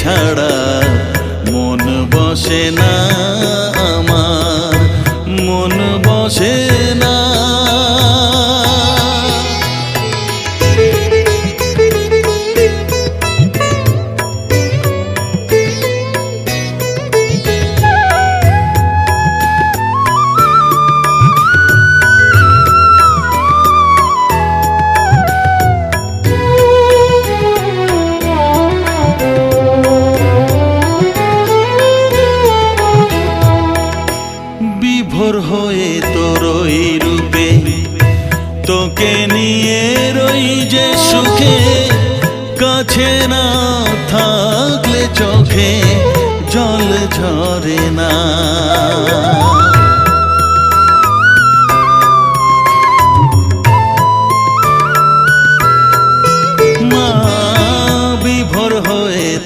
ছাড়া মন বসে না। জল ঝরে না। মা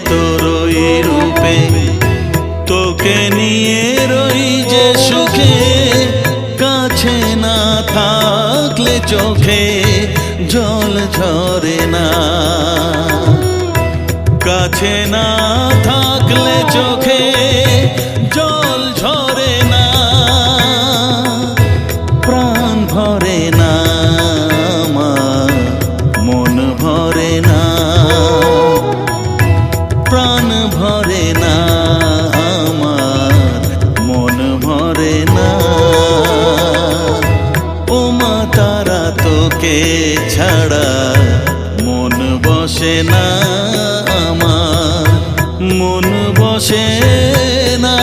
তোর তোকে নিয়ে রই যে সুখে, কাছে না চোখে জল ঝরে না। কাছে না থাকলে চোখে জল ঝরে না, প্রাণ ভরে না আমার মন ভরে না, প্রাণ ভরে না, আমার মন ভরে না। ও মা, তারা তোকে ছাড়া মন বসে না আমার বসে না।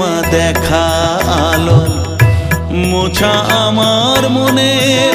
মা দেখা আলো মোছা আমার মনের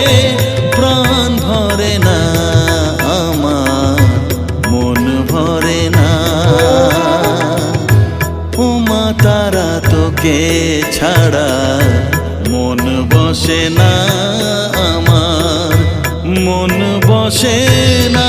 তোকে ছাড়া মন বসে না আমার মন বসে না